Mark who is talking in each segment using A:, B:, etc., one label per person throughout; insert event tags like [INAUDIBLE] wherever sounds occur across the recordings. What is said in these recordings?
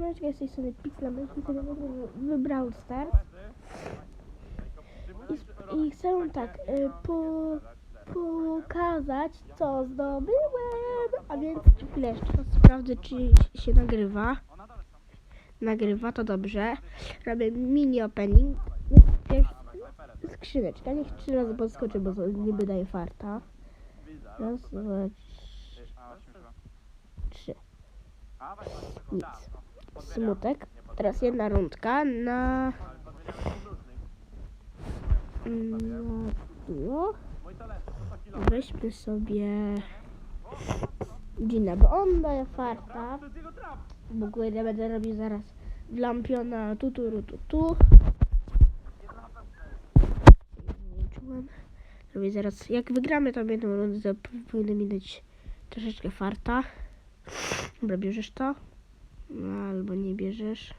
A: Siemaneczka, z tej strony myśmy sobie wybrał start. I, I chcę tak, y, po, pokazać co zdobyłem. A więc jeszcze sprawdzę czy się nagrywa. Nagrywa, to dobrze. Robię mini opening. Skrzyneczka, niech trzy razy podskoczy, bo niby daje farta. Raz, dwa, trzy. Nic. Smutek. Teraz jedna rundka na... Na duo. Weźmy sobie Gina, bo on daje farta. Ogóle ja będę robił zaraz lampiona tu tu tu. Włączyłem. Robię zaraz, jak wygramy tą jedną rundę, to powinno mi dać troszeczkę farta. Dobra, bierzesz to? Albo nie bierzesz.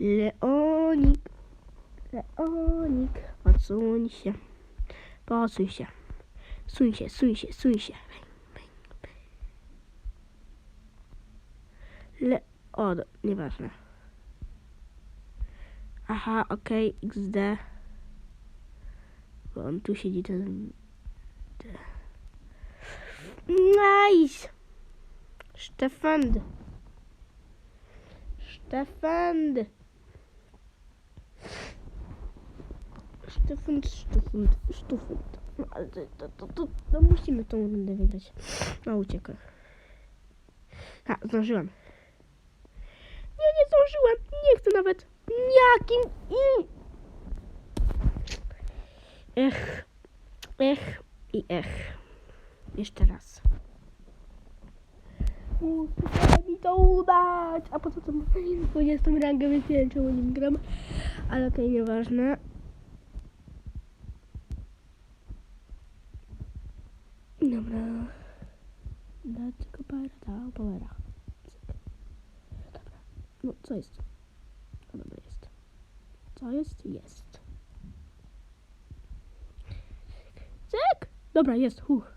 A: Leonik. Leonik. Podsuń się. Podsuń się. Suń się, suń się, suń się. Le... O, do... nieważne. Aha, okej, XD. Bo on tu siedzi, ten... Nice! Stefan. Stefan. Stefan, Stefan, Stefan. Ale to, to, to, to, musimy tą rundę wygrać. No, uciekaj. A, zdążyłem. Nie, nie zdążyłem. Nie chcę nawet. Jakim. Ech. Ech i ech. Jeszcze raz. Muszę mi to udać. A po co to mam 20 rangę, więc nie wiem czemu nim gram. Ale okej, nieważne. Dobra. Dać tylko parę, dał powera. Dobra. No, co jest? No, dobra, jest. Co jest? Jest. Cyk! Dobra, jest. Huch.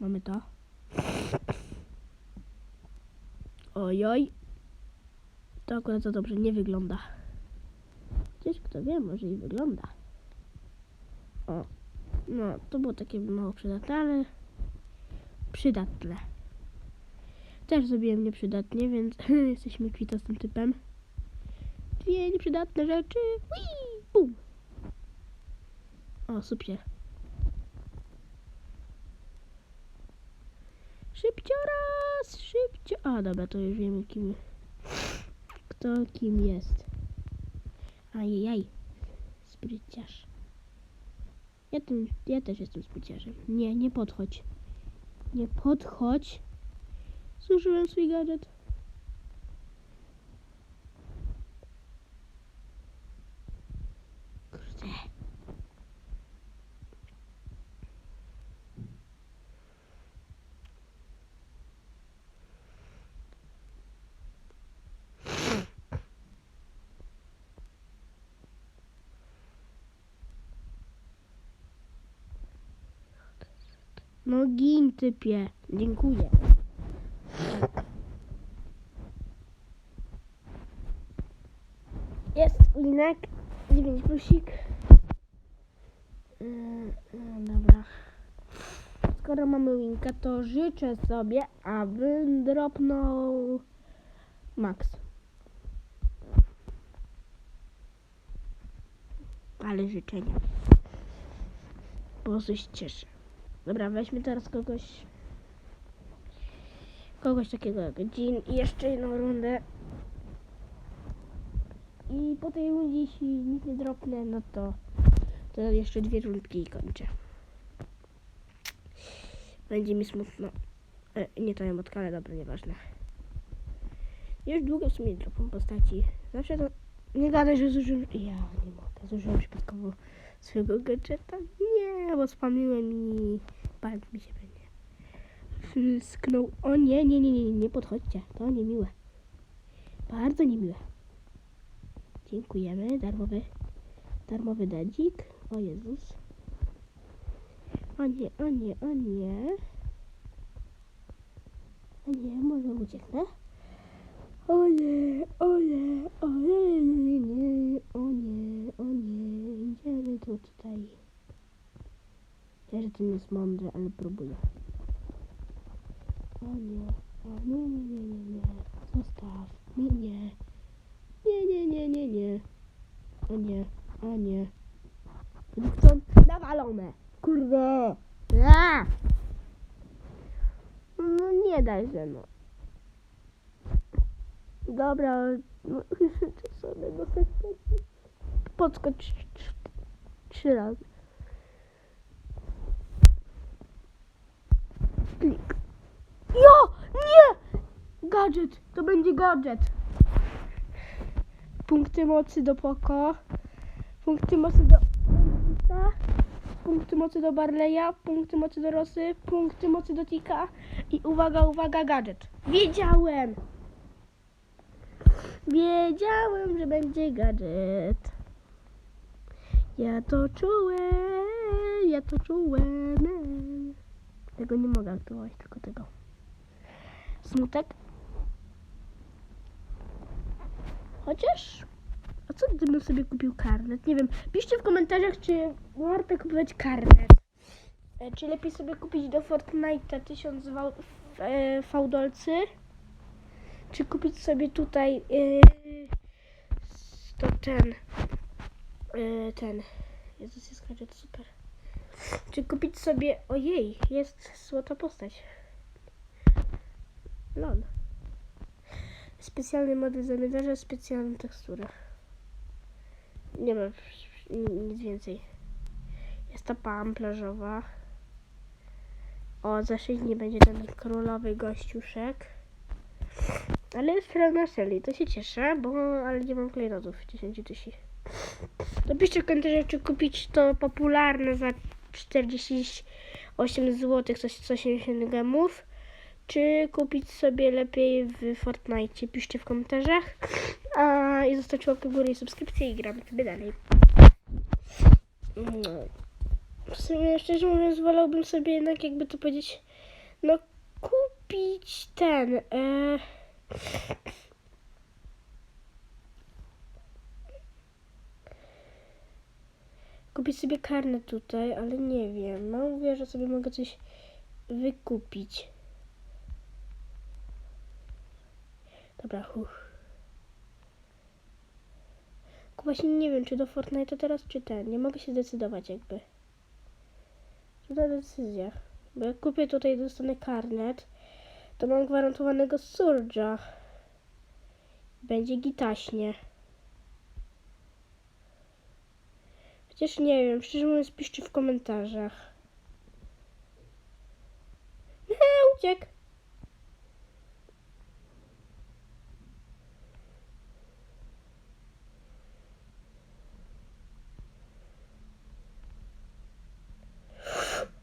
A: Mamy to. Ojoj. To akurat za dobrze nie wygląda. Gdzieś kto wie, może i wygląda. O. No, to było takie mało przydatne, ale przydatne. Też zrobiłem nieprzydatnie, więc [LAUGHS] jesteśmy kwita z tym typem. Dwie nieprzydatne rzeczy. Bum. O, super. Szybcio raz, szybcio. A, dobra, to już wiemy kim. Kto kim jest. Ajajaj. Spryciarz. Ja, tym, ja też jestem spryciarzem. Nie, nie podchodź. Nie podchodź. Zużyłem swój gadżet. Kurde. No gin typie. Dziękuję. Jest linek. 9 plusik. Yy, yy, dobra. Skoro mamy winka, to życzę sobie, aby dropnął Max. Ale życzenia. Prostu się cieszę. Dobra, weźmy teraz kogoś. Kogoś takiego jak Jean i jeszcze jedną rundę. I po tej rundzie, jeśli nic nie dropnę, no to, to jeszcze dwie rundki i kończę. Będzie mi smutno. E, nie to emotka, ale dobra, nieważne. Już długo w sumie dropam postaci. Zawsze to... Nie gadaj, że zużyłem... Ja nie mogę. Zużyłem przypadkowo swojego gadżeta. Nie, bo spamiłem i... Bardzo mi się będzie. Sknął. O nie, nie, nie, nie, nie podchodźcie. To niemiłe. Bardzo niemiłe. Dziękujemy. Darmowy, darmowy dadzik. O Jezus. O nie, o nie, o nie. O nie, może ucieknę. O nie, o nie, o nie, nie, nie, o nie, o nie, idziemy tu tutaj. Ja, że to nie jest mądre, ale próbuję. O nie, o nie, nie, nie, nie, nie, zostaw, nie, nie, nie, nie, nie, nie, nie, o nie, o nie. Są nawalone, kurde. No nie daj się, no. Dobra, no, [LAUGHS] sobie do sekretu. Podskocz trzy razy. Klik. Jo! Nie! Gadżet! To będzie gadżet. Punkty mocy do Poko. Punkty mocy do Punkty mocy do Barleya. Punkty mocy do Rosy. Punkty mocy do Tika. I uwaga, uwaga, gadżet. Wiedziałem! Wiedziałem, że będzie gadżet. Ja to czułem, ja to czułem. Tego nie mogę aktywować, tylko tego. Smutek. Chociaż, a co gdybym sobie kupił karnet? Nie wiem, piszcie w komentarzach, czy warto kupować karnet. E, Czy lepiej sobie kupić do Fortnite'a 1000 wał- f- e, fałdolcy? Czy kupić sobie tutaj yy, to ten yy, ten Jezus jest gadżet super. Czy kupić sobie ojej, jest złota postać. Lol. Specjalny model zamierza, specjalna tekstura. Nie ma ni- nic więcej. Jest ta pam plażowa. O, za 6 dni będzie ten królowy gościuszek. Ale jest pełna serii, to się cieszę, bo ale nie mam klejnotów 10 tysięcy. Napiszcie w komentarzach, czy kupić to popularne za 48 zł, coś 180 gemów, czy kupić sobie lepiej w Fortnite. Piszcie w komentarzach. A i zostawcie łapkę w górę i subskrypcję i gramy sobie dalej. No. W sumie szczerze mówiąc wolałbym sobie jednak jakby to powiedzieć, no kupić ten. E, kupić sobie karnet tutaj, ale nie wiem. No mówię, że sobie mogę coś wykupić. Dobra, huch. Właśnie nie wiem, czy do Fortnite'a teraz, czy ten. Nie mogę się zdecydować jakby. Trudna decyzja. Bo jak kupię tutaj, dostanę karnet, to mam gwarantowanego surge'a. Będzie gitaśnie. Chociaż nie wiem, szczerze mówiąc, piszcie w komentarzach. Eee, uciekł.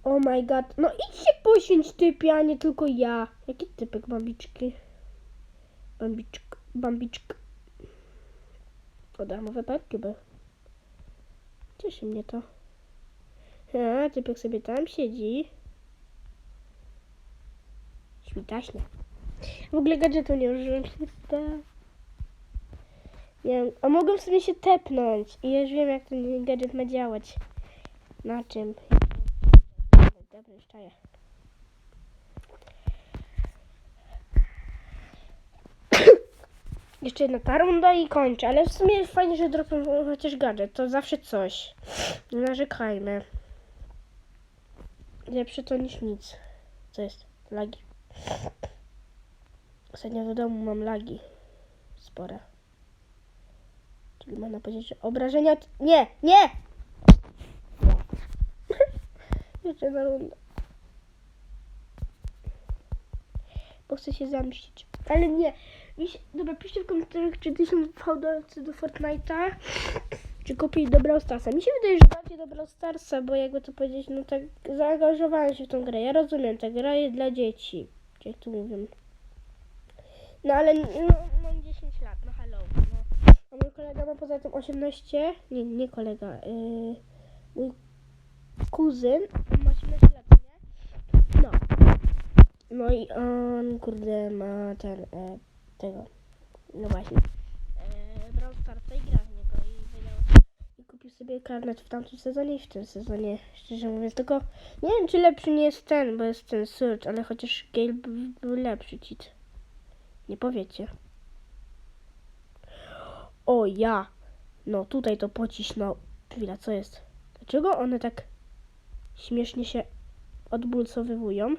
A: Oh my god. No idź się poświęć typie, a nie tylko ja. Jaki typek bambiczki? Bambiczk, bambiczk. O, darmowe parkiby. Cieszy mnie to. A, typek sobie tam siedzi. Świtaśnie. W ogóle gadżetu nie użyłem. Nie wiem, a mogłem sobie się tepnąć. I już wiem, jak ten gadżet ma działać. Na czym? Dobra, już Jeszcze jedna ta runda i kończę, ale w sumie fajnie, że dropią chociaż gadżet, to zawsze coś. Nie narzekajmy. Lepsze to niż nic. Co jest? Lagi. Ostatnio w domu mam lagi. Spore. Czyli można powiedzieć, że obrażenia... Nie! Nie! [LAUGHS] Jeszcze na rundę. Bo chcę się zamścić. Ale nie. Wiś, dobra, piszcie w komentarzach, czy ty są fałdolcy do Fortnite'a, czy kupić do Brawl Starsa. Mi się wydaje, że bardziej do Starsa, bo jakby to powiedzieć, no tak zaangażowałem się w tą grę. Ja rozumiem, ta gra jest dla dzieci, jak tu mówią. No ale no, mam 10 lat, no hello. No. A mój kolega ma poza tym 18, nie, nie kolega, yy, mój kuzyn, ma 18 lat, nie? No. No i on, kurde, ma ten, e, tego, No właśnie. Eee, Brawl Starsa i gra w niego i wydał i kupił sobie karnet w tamtym sezonie i w tym sezonie, szczerze mówiąc. Tylko nie wiem, czy lepszy nie jest ten, bo jest ten Surge, ale chociaż Gale by- był lepszy cheat. Nie powiecie. O ja! No tutaj to pocisnął. Chwila, co jest? Dlaczego one tak śmiesznie się odbulcowywują?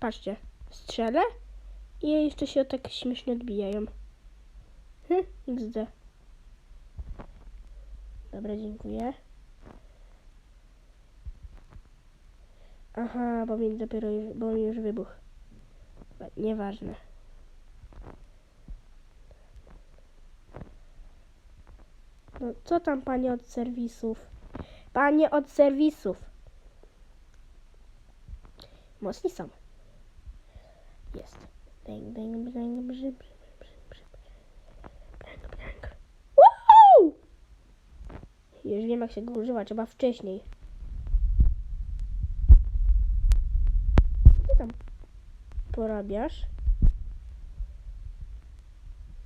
A: Patrzcie, strzelę i jeszcze się tak śmiesznie odbijają. Hm, XD. Dobra, dziękuję. Aha, bo mi dopiero już, bo mi już wybuch. Nieważne. No, co tam panie od serwisów? Panie od serwisów. Mocni są. Jest. Bang, bang, bang! Już wiem jak się go używa, trzeba wcześniej. Co tam porabiasz?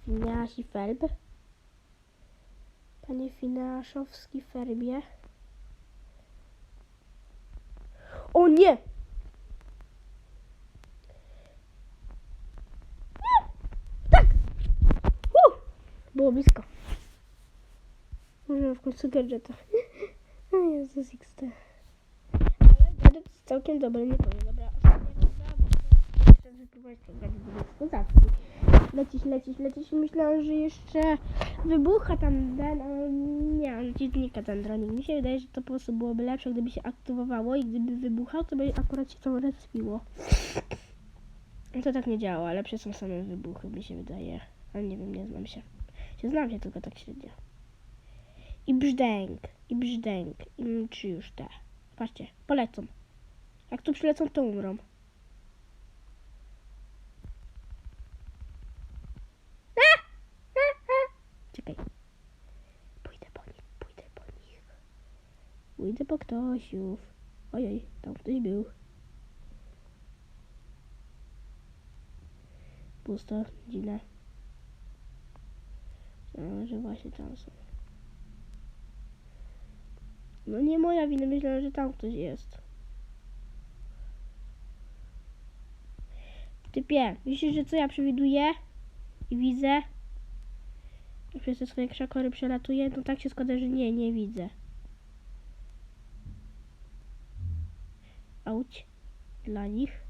A: Finiasi Felb? Panie Finaszowski Ferbie? O nie! Tak! Uh! Było blisko. Może w końcu gadżeta. [LAUGHS] O Jezus XT. Ale gadżet jest całkiem dobry, nie powiem. Dobra, ostatnia ten gadżet do gospodarki. Lecisz, lecisz, lecisz. Myślałam, że jeszcze wybucha tam ten, nie, on dziennika ten dronik. Mi się wydaje, że to po prostu byłoby lepsze, gdyby się aktywowało i gdyby wybuchał, to by akurat się to respiło. To tak nie działa, lepsze są same wybuchy, mi się wydaje. Ale nie wiem, nie znam się. Się znam się tylko tak średnio. I brzdęk, i brzdęk, i czy już te. Patrzcie, polecą. Jak tu przylecą, to umrą. Czekaj. Pójdę po nich, pójdę po nich. Pójdę po ktośów. Ojej, tam ktoś był. Pusto, dziwne. Że właśnie tam są. No nie moja wina, myślałem, że tam ktoś jest. Typie, myślisz, że co ja przewiduję i widzę? Przez te swoje krzakory przelatuję, no tak się składa, że nie, nie widzę. Auć dla nich.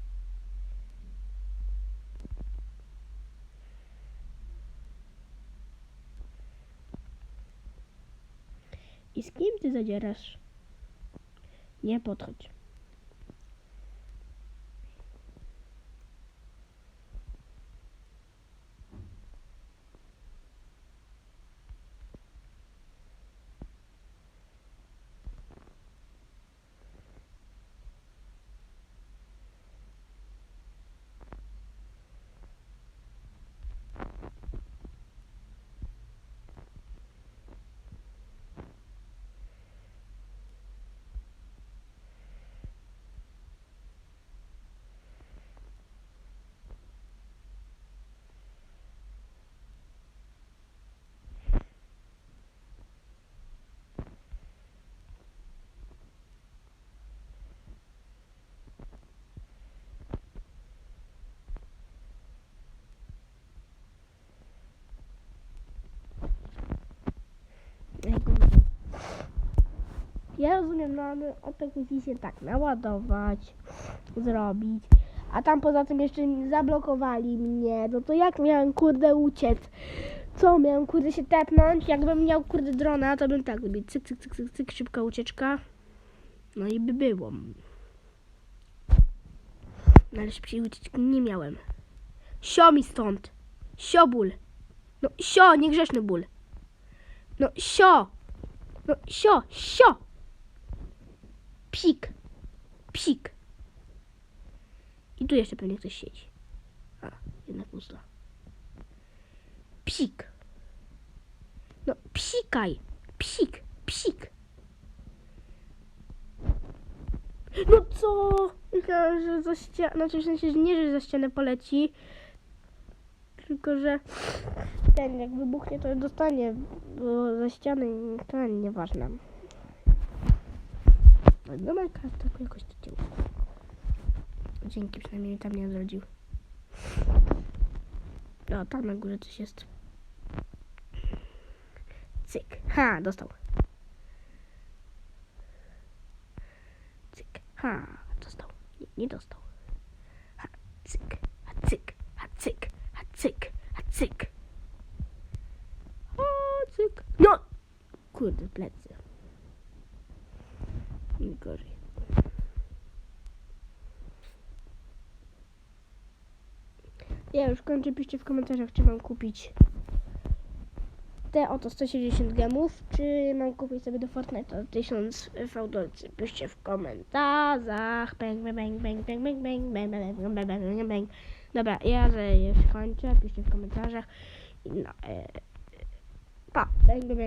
A: I z kim ty zadzierasz? Nie podchodź. Ja rozumiem, no ale tego musi się tak naładować, zrobić. A tam poza tym jeszcze zablokowali mnie. No to jak miałem kurde uciec? Co miałem kurde się tepnąć? Jakbym miał kurde drona, to bym tak zrobił. Cyk, cyk, cyk, cyk, cyk, szybka ucieczka. No i by było. No ale szybciej ucieczki nie miałem. Sio mi stąd. Sio ból. No sio, niegrzeczny ból. No sio. No sio, sio. Psik. Psik. I tu jeszcze pewnie ktoś siedzi. A, jednak pusto. Psik. No psikaj. Psik. Psik. No co? Myślałam, że za ścianę, znaczy w sensie, że nie, że za ścianę poleci, Tylko, że ten jak wybuchnie, to dostanie bo za ściany i to nieważne. No ma tak jakoś to cię. Dzięki, przynajmniej tam nie odrodził. O, tam na górze coś jest. Cyk. Ha, dostał. Cyk. Ha, dostał. Nie, nie dostał. Ha, cyk. Ha, cyk. Ha, cyk. Ha, cyk. Ha, cyk. Ha, cyk. No! Kurde, plecy. Gorzej. Ja już kończę. Piszcie w komentarzach, czy mam kupić te oto 170 gemów, czy mam kupić sobie do Fortnite'a 1000 fałdolcy. Piszcie w komentarzach. Bang, bang, bang, bang, bang, bang, bang, bang, bang, bang, bang, bang, bang, bang. Dobra, ja już kończę. Piszcie w komentarzach. No, e, pa, bang, bang.